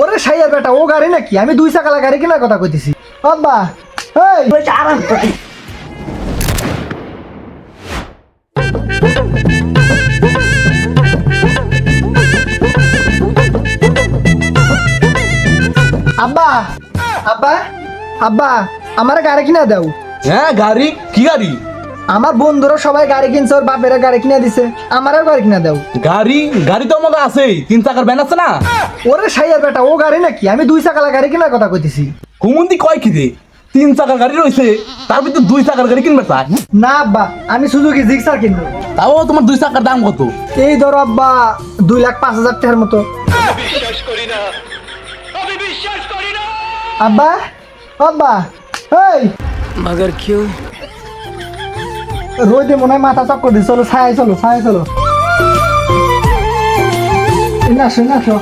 ওরে সাইয়ার বেটা, ও গাড়ি নাকি? আমি দুই চাকালা গাড়ি কেনার কথা কইতেছি। আব্বা আরাম আব্বা আব্বা আব্বা, আমার গাড়ি কিনা দাও। হ্যাঁ গাড়ি? কি গাড়ি? আমার বন্ধুরা সবাই গাড়ি কিনছে ওর বাপেরা গাড়ি কিনা দিছে। আমারও গাড়ি কিনা দাও। গাড়ি গাড়ি তো আমাকে আছেই। তিন চাকার ব্যান আছে না? ওরে সাইয়ার বেটা ও গাড়ি নাকি? আমি দুই চাকালা গাড়ি কেনার কথা কইতেছি। হুমন্দি কয় কি রে? তিন চাকার গাড়ি রয়েছে তার ভিতরে দুই চাকার গাড়ি কিনবে চাই না আব্বা আমি সুজুকি জিক্সার কিনবো। তাও তোমার দুই চাকার দাম কত? এই ধরো আব্বা দুই লাখ পাঁচ হাজার টাকার মতো। আব্বা আব্বা এই মগর কিউ? রোদে মনে হয় মাথা চক্কর দিচ্ছে চলো ছায় চলো ছায় চলো। না আসো না আসো।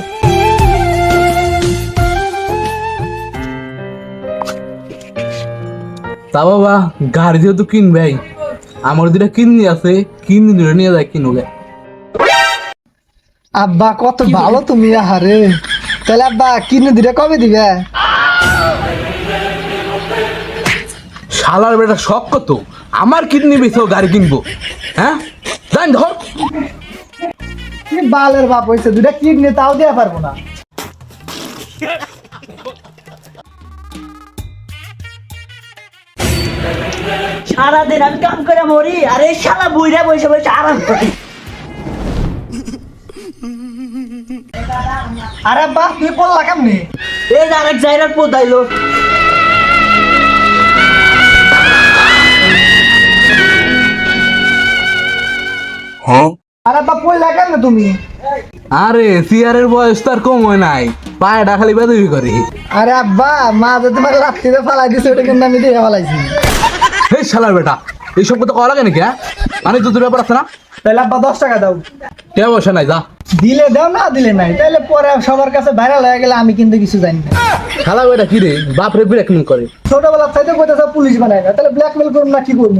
তা বাবা গাড়ি যেহেতু কিনবে আমার দুটা কিননি আছে কিনি ধরে নিয়ে যায় কিনুলে। আব্বা কত ভালো তুমি আহারে। তাহলে আব্বা কিনে দিলে কবে দিবে? শালার বেটা শখ কত? আমার কিডনি বেছেও গাড়ি কিনবো। হ্যাঁ? জান ধর। কি বালের বাপ হয়েছে দুটা কিডনি তাও দেওয়া পারব না। সারাদিন আমি কাম করে মরি আর এই শালা বুইরা বসে বসে আরাম করি। আরে আব্বা তুই পড়লা কেমনি? এই যে আরেক জায়গার পোদাইলো আরে পড়লা কেমনে তুমি? আরে সিয়ারের বয়স তো আর কম হয় নাই। পায়েটা খালি বেদবি করে। আরে আব্বা মা তোমার ফালাই দিছে ওটা কিন্তু আমি দিয়ে ফালাইছি। এই শালার বেটা এইসব কথা কওয়া লাগে নাকি হ্যাঁ? মানে তো ব্যাপার আছে না? তাহলে আব্বা দশ টাকা দাও। কে বসে নাই যা। দিলে দাও না দিলে নাই। তাহলে পরে সবার কাছে ভাইরাল হয়ে গেলে আমি কিন্তু কিছু জানি না। শালা বেটা কি রে বাপরে ব্রেক করে। ছোটবেলা চাইতে কইতেছে পুলিশ বানায় না তাহলে ব্ল্যাকমেল করুন না কি করব?